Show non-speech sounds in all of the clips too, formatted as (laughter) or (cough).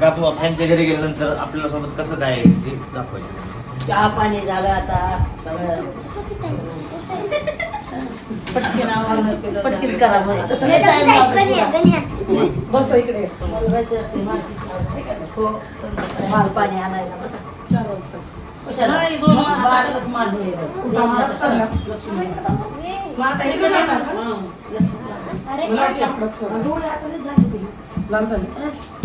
फॅनच्या घरी गेल्यानंतर आपल्याला सोबत कसं काय आहे ते दाखवायचं. चहा पाणी झालं आता. सगळं पटकीन आवडलं पटकीन करा म्हणे. तसं नाही time लागत तुला. बस इकडे. मला जायचं असते. मार्केटला. हो. माल पाणी आणायला बसा. चार वाजता. कशाला? माल. कुठं. लक्ष्मी मग आता इकडे जाणार का? हं, लक्ष्मी मला वाटलं आपलं चला. डोळे आता लय झाले ते. लाल झाली.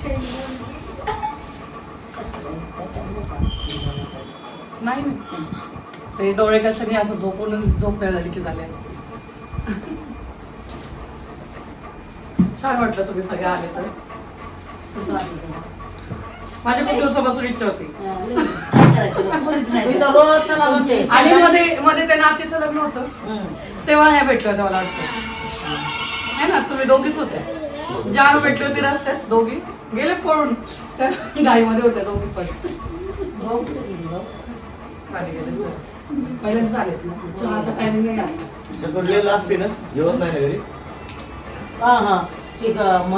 (laughs) नाही. ते डोळे कशाने असं झोपून झोप नाही झाली की झाले असते (laughs) छान वाटलं तुम्ही सगळे आले तर कसं आले तुम्ही? माझी खूप दिवसापासून इच्छा होती. आणि मध्ये मध्ये त्या नातीचं लग्न होतं. तेव्हा ह्या भेटल्या होत्या मला वाटतं है ना तुम्ही दोघीच होत्या ज्या भेटली होती रस्त्यात दोघी गेले पळून त्या गाईमध्ये होत्या दोघी पण? खाली गेले पहिल्यांदा चालेल ना चहाचा टायमिंग नाही आला शकरलेलं असते ना जेवत नाही ना घरी हा हा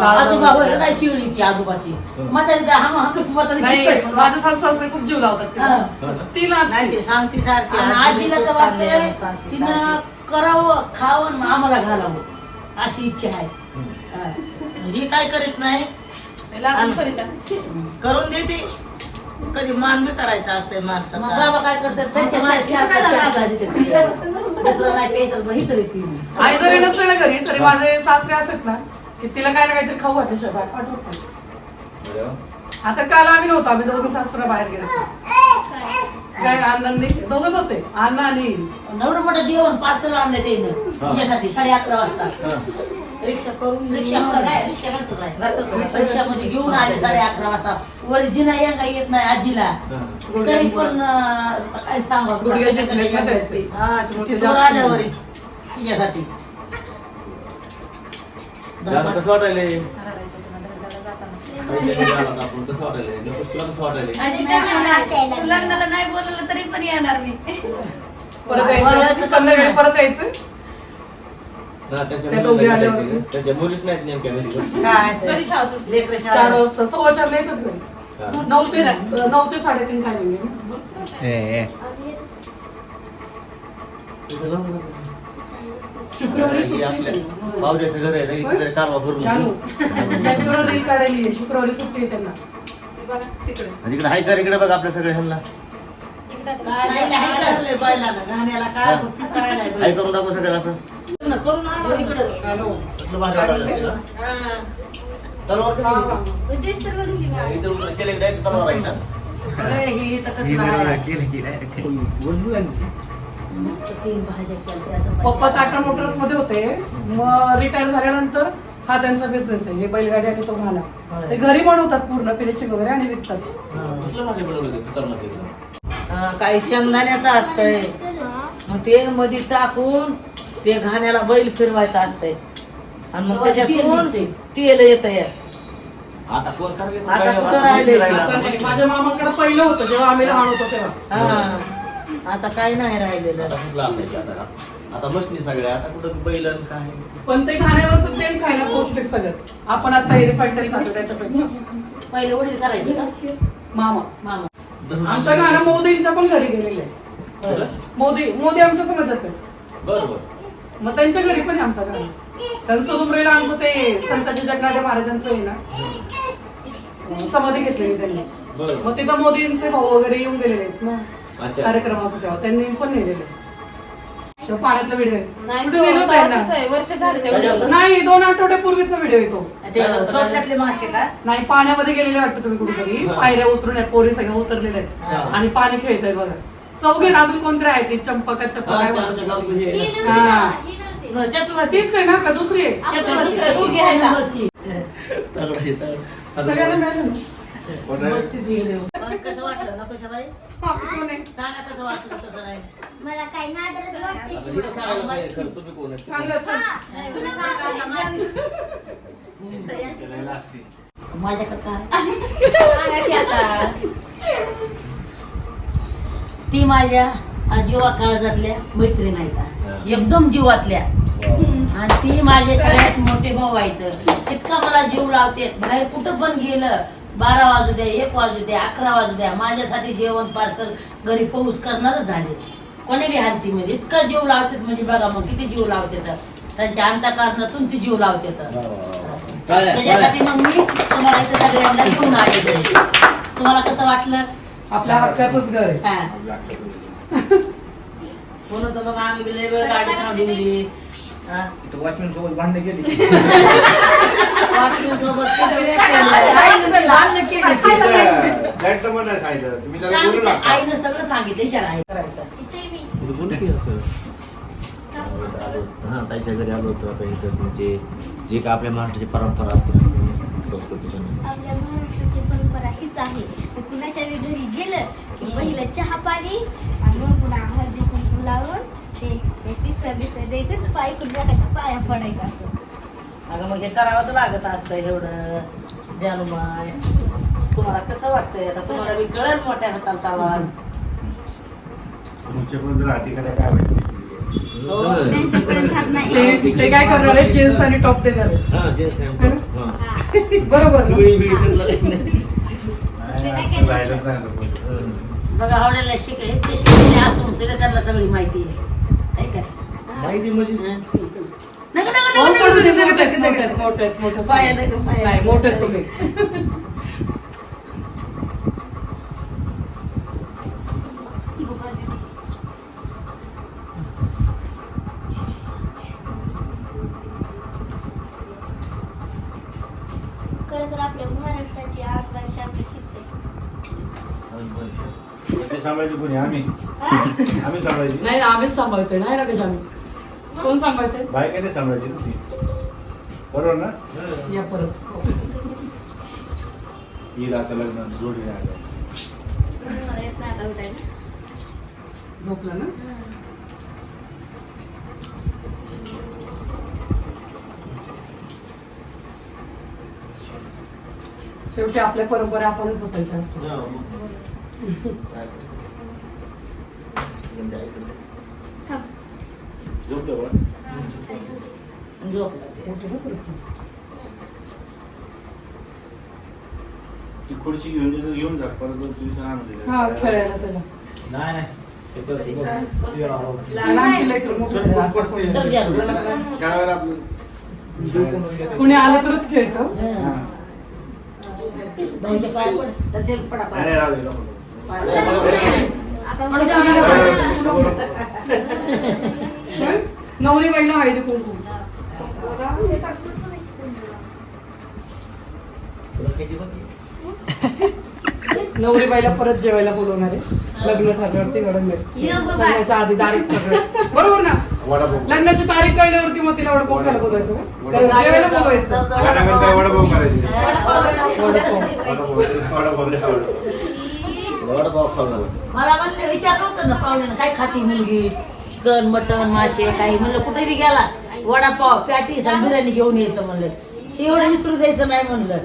आजोबा. बरं चिवली ती आजोबाची हं. म्हातारी त्या- हा हा म्हातारी नाही किती- माझे सासू सासरे खूप जीव लावतात तिला. हा. ती नाचते. नाही ते सांगती सारखी आणि आजीला तर वाटतंय तिनं करावं खावं आणि आम्हाला घालावं अशी इच्छा आहे. ही काय करीत नाही? करून देते. कधी मान बी करायचा असते मग माणसाचा बाबा काय करतात? त्यांच्या माहिती. दुसरं नाही ही तरी पी. आई जरी नसले ना घरी तरी माझे सासरे असत ना की तिला काय ना काहीतरी खाऊ घातल्याशिवाय बाहेर पाठवत नाही. आता काल आम्ही नव्हतो आम्ही दोघं सासरा बाहेर गेलो काय अण्णांनी दोघच होते. अण्णा आणि एवढं मोठं जेवण पार्सल आणलं ते तुझ्यासाठी साडे अकरा वाजता. रिक्षा करून रिक्षा काय रिक्षा घरचंच आहे. रिक्षा म्हणजे घेऊन आले साडे अकरा वाजता. वर जिना यांगा येत नाही आजीला? हा. तरी पण अं, काय सांगा? गुडघ्याचे आल्यावर तिच्यासाठी. कसं नकोस तुला तू लग्नाला नाही बोलवलं तरी पण येणार मी. परत यायचं. संध्याकाळी परत यायचं. ना, त्यांच्या त्या मुलीला दोघी भेटायचं आल्यावरती. ना. त्यांच्या मुलीच नाहीत नेमक्या घरी. काय कधी शाळा सुटली? लेकरं चार. वाजता सव्वा चारला येतात घरी. हा. नऊ ते नऊ ते साडेतीन टायमिंग आहे शुक्रवारी सुट्टी आहे त्यांना. पावड्याचं घर आहे ना इथे जरा कारवा करून जानू त्यांच्यावर रील काढायली आहे. शुक्रवारी सुट्टी आहे त्यांना. ते बघा तिकडे. आणि इकडे हाय कर इकडे बघ आपल्या सगळ्या ह्यांना. काय नाही, काय लागलंय बैलाला घाण्याला काय काय नाही हाय करून दाखव सगळ्याला असं. करून कुठलं भारी असेल? ना? हा. तलवार कधी? इथं उलटं केलं की direct तलवार आहे ना? अरे, तर कसं आहे? मस्त तीन भाज्या केल्या, त्याचं पप्पा टाटा मोटर्समध्ये होते. मग रिटायर झाल्यानंतर हा त्यांचा बिझनेस आहे. हे बैलगाडी आणि तो घाला. ते घरी बनवतात पूर्ण फिनिशिंग वगैरे आणि विकतात. कसलं भारी बनवलं ते तलवार तिकडं? काही शेंगदाण्याचं असतंय. मग ते मध्ये टाकून ते घाण्याला बैल फिरवायचं असतंय. आणि मग तेव्हा तेल त्याच्यातून निघतंय. तेल येत आता कोण करले? आता काय- कुठं आता राहिले? आता. नाही, माझ्या मामाकडे पहिलं होतं जेव्हा आम्ही लहान होतो तेव्हा. हा. आता काही नाही राहिलेलं. आता कुठलं असायचं आता? आता मशनी सगळ्या आता कुठं बैल आणि काय? पण ते खाण्यावरचं तेल खायला पौष्टिक सगळं. आपण आता रिफाईन तेल खातो त्याच्यापेक्षा. पहिले वडील करायचे का? मामा मामा. आमचं गाणं मोदींच्या पण घरी गेलेलं आहे. मोदी मोदी आमच्या समाजाचे. बरं बरं. मग त्यांच्या घरी पण आहे आमचं गाणं. कारण सुदुमरेला आमचं ते संताजी जगनाडे महाराजांचं आहे ना समाधी घेतलेली त्यांनी. मग तिथं मोदींचे भाऊ वगैरे येऊन गेलेले आहेत ना अच्छा. कार्यक्रम असं तेव्हा. त्यांनी पण नेलेले. तो पाण्यातला व्हिडिओ आहे. नाही दोन आठवड्यापूर्वीचा व्हिडिओ येतो ते. डोक्यातले मासे का? नाही पाण्यामध्ये गेलेले वाटतं तुम्ही कुठेतरी. पायऱ्या उतरून पोरी सगळ्या उतरलेल्या हा. आहेत आणि पाणी खेळत आहेत बघा. चौघे अजून कोणतरी आहे ती चंपा का चप्पा हा, काय त्या म्हणतात? आमच्या गावचं हे आहे ना. हा न, चटणी तीच आहे ना का दुसरी आहे? आहेत. सगळ्यांना मिळालं ना? कसं बाई? हा, कोण? सांगा कसं वाटलं कसं नाही? मला काही वाटते. आहेत? सांगा, सांग. सांगा. माझ्याकडे काय. (laughs) ती माझ्या जीवा काळजातल्या मैत्रीण आहेत. एकदम जीवातल्या. आणि ती माझे सगळ्यात मोठे भाऊ आहेत इतका मला जीव लावते बाहेर कुठं पण गेलं बारा वाजू द्या एक वाजू द्या अकरा वाजू द्या माझ्यासाठी जेवण पार्सल घरी पोहोच करणारच झाले कोणी बी हालतीमध्ये इतका जीव लावतात म्हणजे बघा मग किती जीव लावते तर त्यांच्या अंतकारणातून ती जीव लावते तर. त्याच्यासाठी मग मी तुम्हाला इथे सगळ्यांना घेऊन आले. तुम्हाला कसं वाटलं आपल्या हक्काचंच घर आहे. हा. म्हणून तर मग आम्ही बी लय वेळ गाडी हा. वॉचमॅन सोबत भांडणं केली. वासरूसोबत किती रे केलं. भांडणं केली. That तर मला सांगितलं. तुम्ही त्याला बोलू सांगितलं, नका. आईनं सगळं सांगितलं विचार आई करायचं. इथे मी. इथं बोल की असं. हा ताईच्या घरी आलो होतो आता इथं. तुमचे जे काय आपल्या महाराष्ट्राची परंपरा असते. संस्कृतीच्या आपल्या महाराष्ट्राची परंपरा हीच आहे. कुणाच्या घरी गेलं की पहिलं चहा पाणी आणि मग पुन्हा हळदी कुंकू लावून ते ते पिसं बिसं द्यायचं पाय कुंडाच्या पाया पडायचं असं. अगं मग हे करावंच लागत असतं एवढं. जानुमाय तुम्हाला कसं वाटतंय? आता तुम्हाला बी कळेल मोठ्या हाताला तावाल तुमच्या पण जर अधिकारी काय त्यांच्यापर्यंत हात नाही. ते काय करणार आहे? जीन्स आणि टॉप देणार आहे. हा हा. हा. बरोबर ना? सुगडी बिडी तर लागत नाही. नाही, राहिलंच नाही आता कोणी. हं. बघा आवडायला शिक इतके शिकलेले असून सगळे त्यांना सगळी माहिती आहे है का माहिती म्हणजे हं? नका, नका, नका, मोठे नका, आहेत, नका, मोठे नका, आहेत, नका. मोठे आहेत, मोठे आहेत. पाया नका, पाया नाही नका. मोठे तुम्ही खरं तर आपल्या महाराष्ट्राची आत्मा शांती हीच ते सांभाळायचे कोणी? आम्ही? आम्ही सांभाळायची. नाही ना आम्हीच सांभाळतोय. नाही ना कशा कोण सांभाळतोय? बायकाने सांभाळायची ना ती. बरोबर ना? या परत. ईद असं लग्न जोडीने आलं मला येत नाही आता उठायला. झोपला ना? शेवटी आपल्या परंपरा आपणच जपायच्या असतात. हा. ती खुर्ची घेऊन तिथं घेऊन जा परत दोन. हा खेळायला त्याला. नाही नाही. खेळायला आपलं कुणी आलं तरच खेळतो. भाऊच्या पाया पड. त्याचे पडा नाही, पाया. राहू दे, नको. आता पड जा, जा, जा. होय? नवरी बाईला हळदी कुंकू. नवरी बाईला परत जेवायला बोलवणार आहे लग्न ठरल्यावरती. लग्नाच्या आधी तारीख ठरवली. बरोबर ना लग्नाची तारीख कळल्यावरती मग तिला वडपाव खायला बोलायचं का? जेवायला बोलवायचं वडापाव काय वडापाव. करायची वडापाव. वडापाव वडापाव द्या, वडापाव. वडापाव खाल्ला मला म्हणलं विचारलं होतं ना पाहुण्यानं काय खाती मुलगी? चिकन मटन मासे काही. म्हणलं कुठे बी गेला वडापाव पॅटीस आणि बिर्याणी घेऊन यायचं म्हणलं. हे एवढं विसरू द्यायचं नाही म्हणलं.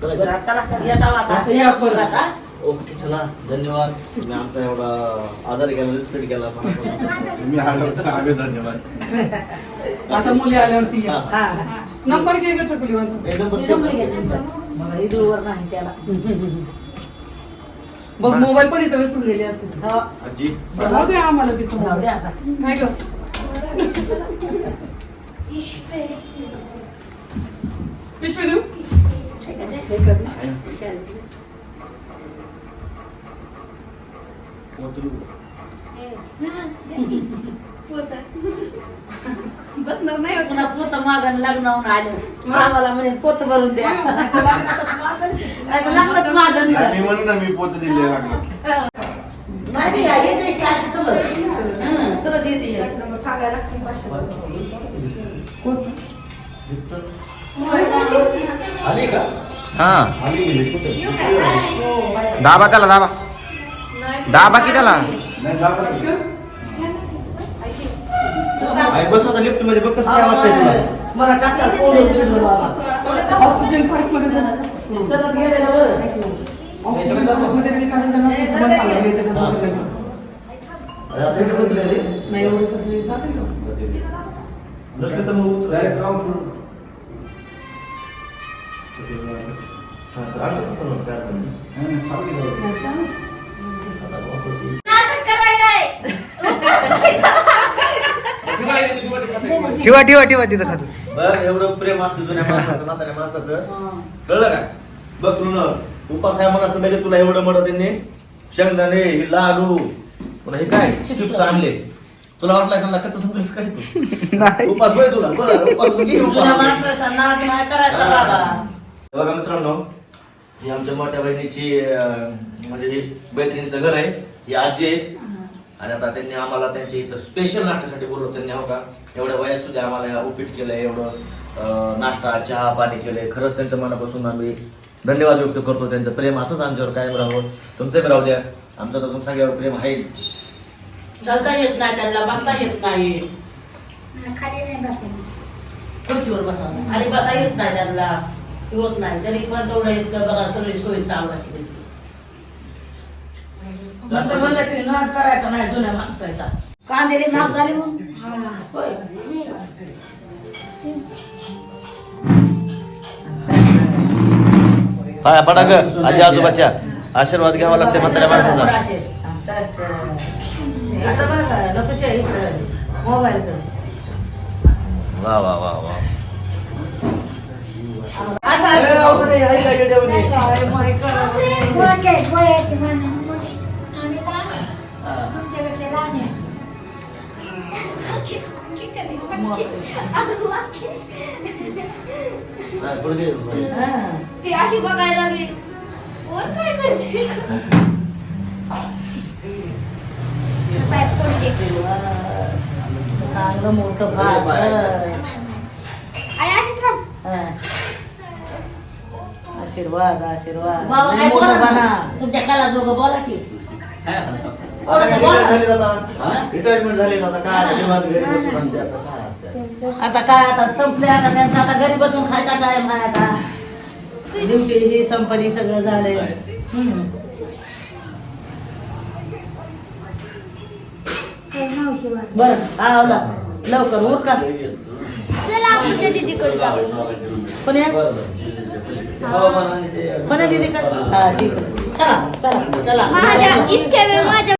चला येता वाचा. ओके चला. धन्यवाद. तुम्ही आमचा एवढा आदर केला रिस्पेक्ट केला. तुम्ही आलो तर आम्ही धन्यवाद. (laughs) आता मुली आल्यावरती. हा. नंबर घे ग चकुली हे. मला नाही त्याला. बघ मोबाईल पण इथं विसरून गेली असते. हो. आजी. दे आम्हाला तिचं राहू दे आता. काय ग. पिशवी देऊ? हे कर. पोतरू. पुन्हा पोत मागण लग्नावून आले. आम्हाला म्हणे पोत भरून द्या. नाही लग्नात मागण मी म्हणून ना मी पोत दिले लागलं. नाही येते की अशी चलत हं, चलत येते आली कुठे दाबा त्याला दाबा दाबा की त्याला नाही दाबा. आई बस आता लिफ्टमध्ये बघ कसं काय वाटतंय तुला मला टाकतात. ऑक्सिजनमध्ये गेलेलं बरं ऑक्सिजन पार्कमध्ये नाही त्यांना तुम्हाला ती? एवढं सगळे का? नसले तर मग डायरेक्ट फ्लोर हा सर आलं तर पण काय अडचण नाही. आता वापस येईल. ठेवा ठेवा ते खाते. ठेवा तिथं खातो बघ एवढं प्रेम असतं जुन्या माणसाचं म्हाताऱ्या माणसाचं. कळलं का? बघ तुला. उपास आहे मग असं म्हणजे तुला एवढं मोठं त्यांनी शेंगदाणे हे लाडू. पुन्हा हे काय? चिप्स आणले. तुला वाटलं त्यांना कच्चं समजेल काय तू उपास होय तुला. बरं उपास मग घे जुन्या उपास माणसाचा नाद नाही करायचा बाबा. बघा मित्रांनो ही आमच्या मोठ्या बहिणीची अं, म्हणजे ही मैत्रिणीचं घर आहे. ही आजी आहे. आणि आता त्यांनी आम्हाला त्यांच्या इथं स्पेशल नाश्त्यासाठी बोलवलं त्यांनी हो का? एवढ्या वयात सुद्धा आम्हाला उपीट केलंय एवढं अं, नाश्ता चहा पाणी केलंय. खरंच त्यांच्या मनापासून आम्ही धन्यवाद व्यक्त करतो. त्यांचं प्रेम असंच आमच्यावर कायम राहावं. तुमचं बी राहू द्या. आमचं तसं सगळ्यावर प्रेम आहेच. चालता येत नाही त्यांना बसता येत नाही. खाली नाही बसायचं खुर्चीवर बसा. आणि बसा येत नाही त्यांना. होत नाही. तरी पण तेवढं इतकं बघा सगळी सोय चालवायची नंतर म्हणलं की नाद करायचा नाही जुन्या माणसाचा. कांदेली नाक झाली होय. हा ग आजी आजोबाच्या आशीर्वाद घ्यावा लागते म्हाताऱ्या माणसाचा. मोबाईल वा वा वा वा. ती अशी बघायला लागली वर काय करते चांगलं मोठं भात अशी थांब आशीर्वाद आशीर्वाद. बाबा लय काय मोठं बोला बना. ना? तुमच्या काला दोघं बोला की. आता रिटायरमेंट झाली काय निवांत घरी बसून असते आता. काय असते? आता काय आता? संपले आता त्यांचा. आता घरी बसून खायचा टाइम आहे आता. ड्युटी ही संपली सगळं झालंय. हम्म. बरं आवला. लवकर उरका. चला आपण त्या दीदीकडे जाऊ. कोणी आहे? कोणी हा चला चला चला. माझ्या इतक्या वेळ माझ्या